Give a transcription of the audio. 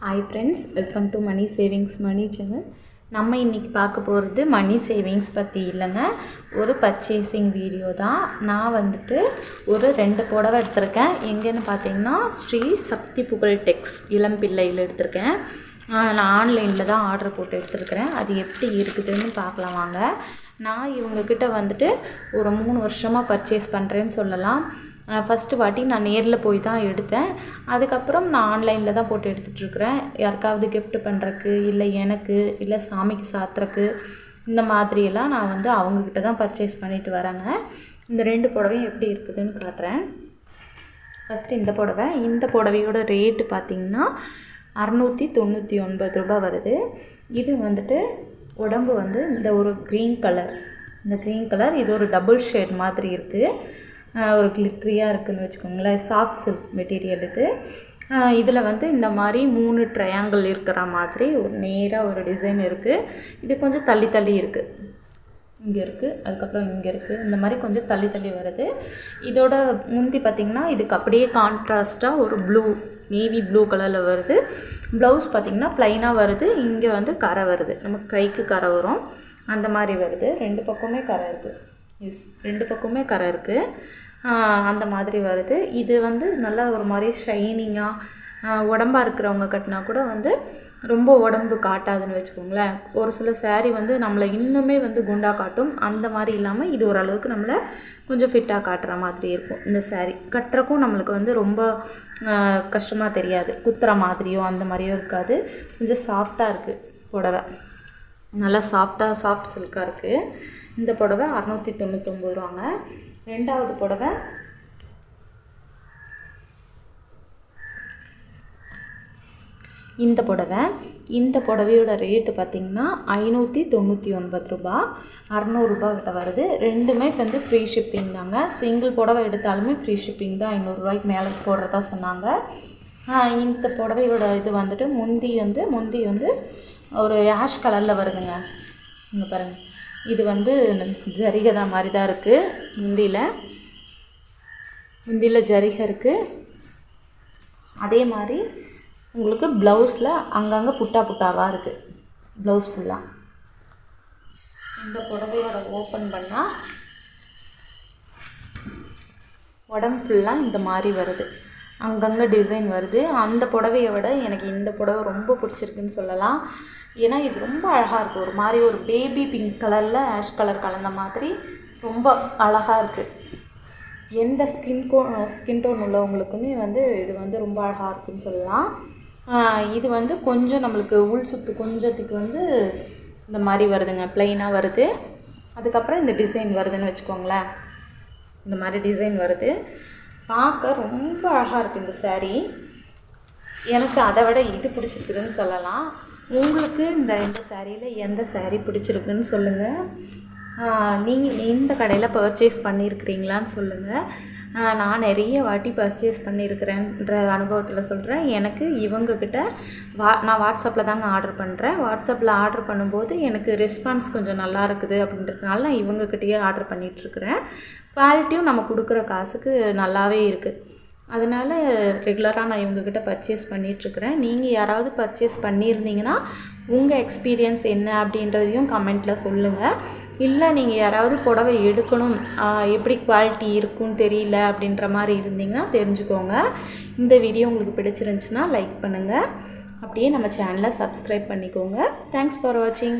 Hi friends welcome to money savings money channel நம்ம இன்றைக்கி பார்க்க போகிறது மணி சேவிங்ஸ் பற்றி இல்லைங்க. ஒரு பர்ச்சேசிங் வீடியோ தான். நான் வந்துட்டு ஒரு ரெண்டு புடவை எடுத்திருக்கேன். எங்கேன்னு பார்த்தீங்கன்னா ஸ்ரீ சக்தி புகழ் டெக்ஸ் இளம்பிள்ளையில் எடுத்திருக்கேன். நான் ஆன்லைனில் தான் ஆர்டர் போட்டு எடுத்திருக்கிறேன். அது எப்படி இருக்குதுன்னு பார்க்கலாம் வாங்க. நான் இவங்கக்கிட்ட வந்துட்டு ஒரு மூணு வருஷமாக பர்ச்சேஸ் பண்ணுறேன்னு சொல்லலாம். ஃபஸ்ட்டு வாட்டி நான் நேரில் போய் தான் எடுத்தேன். அதுக்கப்புறம் நான் ஆன்லைனில் தான் போட்டு எடுத்துகிட்ருக்குறேன் யாருக்காவது கிஃப்ட் பண்ணுறக்கு இல்லை எனக்கு இல்லை சாமிக்கு சாத்துறக்கு இந்த மாதிரியெல்லாம் நான் வந்து அவங்கக்கிட்ட தான் பர்ச்சேஸ் பண்ணிட்டு வரேங்க. இந்த ரெண்டு புடவையும் எப்படி இருக்குதுன்னு காட்டுறேன். ஃபஸ்ட்டு இந்த புடவை. இந்த புடவையோட ரேட்டு பார்த்திங்கன்னா அறநூற்றி தொண்ணூற்றி ஒன்பது ரூபாய் வருது. இது வந்துட்டு உடம்பு வந்து இந்த ஒரு க்ரீன் கலர் இந்த க்ரீன் கலர் இது ஒரு டபுள் ஷேட் மாதிரி இருக்குது ஒரு கிளிட்ரியாக இருக்குதுன்னு வச்சுக்கோங்களேன் சாஃப்ட் சில்க் மெட்டீரியல் இது. இதில் வந்து இந்த மாதிரி மூணு ட்ரையாங்கிள் இருக்கிற மாதிரி ஒரு நேராக ஒரு டிசைன் இருக்குது இது கொஞ்சம் தள்ளி தள்ளி இருக்குது இங்கே இருக்குது அதுக்கப்புறம் இங்கே இருக்குது இந்த மாதிரி கொஞ்சம் தள்ளி தள்ளி வருது. இதோட முந்தி பார்த்திங்கன்னா இதுக்கு அப்படியே கான்ட்ராஸ்ட்டாக ஒரு ப்ளூ நேவி ப்ளூ கலரில் வருது. ப்ளவுஸ் பார்த்திங்கன்னா ப்ளைனாக வருது. இங்கே வந்து கரை வருது. நமக்கு கைக்கு கரை வரும். அந்த மாதிரி வருது. ரெண்டு பக்கமே கரை இருக்குது எஸ் ரெண்டு பக்கமே கரை இருக்குது அந்த மாதிரி வருது. இது வந்து நல்லா ஒரு மாதிரி ஷைனிங்காக உடம்பா இருக்கிறவங்க கட்டினா கூட வந்து ரொம்ப உடம்பு காட்டாதுன்னு வச்சுக்கோங்களேன். ஒரு சில சேரீ வந்து நம்மளை இன்னுமே வந்து குண்டா காட்டும். அந்த மாதிரி இல்லாமல் இது ஓரளவுக்கு நம்மளை கொஞ்சம் ஃபிட்டாக காட்டுற மாதிரி இருக்கும் இந்த சேரீ கட்டுறக்கும் நம்மளுக்கு வந்து ரொம்ப கஷ்டமாக தெரியாது. குத்துற மாதிரியோ அந்த மாதிரியோ இருக்காது. கொஞ்சம் சாஃப்டாக இருக்குது புடவை. நல்லா சாஃப்டாக சாஃப்ட் சில்காக இருக்குது இந்த புடவை அறநூற்றி தொண்ணூத்தொம்பது ரூபாங்க. ரெண்டாவது புடவை. இந்த புடவை. இந்த புடவையோட ரேட்டு பார்த்திங்கன்னா ஐநூற்றி தொண்ணூற்றி ஒன்பது ரூபா. அறநூறுபா கிட்ட வருது. ரெண்டுமே இப்போ வந்து ஃப்ரீ ஷிப்பிங் தாங்க. சிங்கிள் புடவை எடுத்தாலுமே ஃப்ரீ ஷிப்பிங் தான் ஐநூறுரூவாய்க்கு மேலே போடுறதா சொன்னாங்க. இந்த புடவையோட இது வந்துட்டு முந்தி வந்து முந்தி வந்து ஒரு ஆஷ் கலரில் வருதுங்க. இங்கே பாருங்கள் இது வந்து ஜரிகை மாதிரி தான் இருக்குது முந்தியில். முந்தியில் ஜரிகை இருக்குது அதே மாதிரி உங்களுக்கு ப்ளவுஸில் அங்கங்கே புட்டா புட்டாவாக இருக்குது ப்ளவுஸ் ஃபுல்லாக இந்த புடவையோட ஓப்பன் பண்ணால் உடம்பு ஃபுல்லாக இந்த மாதிரி வருது. அங்கங்கே டிசைன் வருது. அந்த புடவையை விட எனக்கு இந்த புடவை ரொம்ப பிடிச்சிருக்குன்னு சொல்லலாம். ஏன்னா இது ரொம்ப அழகாக இருக்குது ஒரு மாதிரி ஒரு பேபி பிங்க் கலரில் ஆஷ் கலர் கலந்த மாதிரி ரொம்ப அழகாக இருக்குது எந்த ஸ்கின் கோ ஸ்கின் டோன் உள்ளவங்களுக்குமே வந்து இது வந்து ரொம்ப அழகாக இருக்குன்னு சொல்லலாம். இது வந்து கொஞ்சம் நம்மளுக்கு உள் சுத்து கொஞ்சத்துக்கு வந்து இந்த மாதிரி வருதுங்க. ப்ளைனாக வருது. அதுக்கப்புறம் இந்த டிசைன் வருதுன்னு வச்சுக்கோங்களேன். இந்த மாதிரி டிசைன் வருது. பார்க்க ரொம்ப அழகாக இருக்குது இந்த சேரீ எனக்கு அதை விட இது பிடிச்சிருக்குதுன்னு சொல்லலாம். உங்களுக்கு இந்த இந்த சேரீயில் எந்த சேரீ பிடிச்சிருக்குன்னு சொல்லுங்கள் நீங்கள் இந்த கடையில் பர்ச்சேஸ் பண்ணியிருக்கிறீங்களான்னு சொல்லுங்கள் நான் நிறைய வாட்டி பர்ச்சேஸ் பண்ணியிருக்கிறேன்ற அனுபவத்தில் சொல்கிறேன் எனக்கு இவங்கக்கிட்ட வா நான் வாட்ஸ்அப்பில் தாங்க ஆர்டர் பண்ணுறேன் வாட்ஸ்அப்பில் ஆர்டர் பண்ணும்போது எனக்கு ரெஸ்பான்ஸ் கொஞ்சம் நல்லா இருக்குது அப்படின்றதுனால நான் இவங்கக்கிட்டேயே ஆர்டர் பண்ணிகிட்ருக்கிறேன் குவாலிட்டியும் நம்ம கொடுக்குற காசுக்கு நல்லாவே இருக்குது அதனால் ரெகுலராக நான் இவங்கக்கிட்ட பர்ச்சேஸ் பண்ணிகிட்ருக்கிறேன் நீங்கள் யாராவது பர்ச்சேஸ் பண்ணியிருந்தீங்கன்னா உங்கள் எக்ஸ்பீரியன்ஸ் என்ன அப்படின்றதையும் கமெண்ட்டில் சொல்லுங்கள் இல்லை நீங்கள் யாராவது புடவை எடுக்கணும் எப்படி குவாலிட்டி இருக்குன்னு தெரியல அப்படின்ற மாதிரி இருந்தீங்கன்னா தெரிஞ்சுக்கோங்க. இந்த வீடியோ உங்களுக்கு பிடிச்சிருந்துச்சுன்னா லைக் பண்ணுங்கள் அப்படியே நம்ம சேனலை சப்ஸ்கிரைப் பண்ணிக்கோங்க. தேங்க்ஸ் ஃபார் வாட்சிங்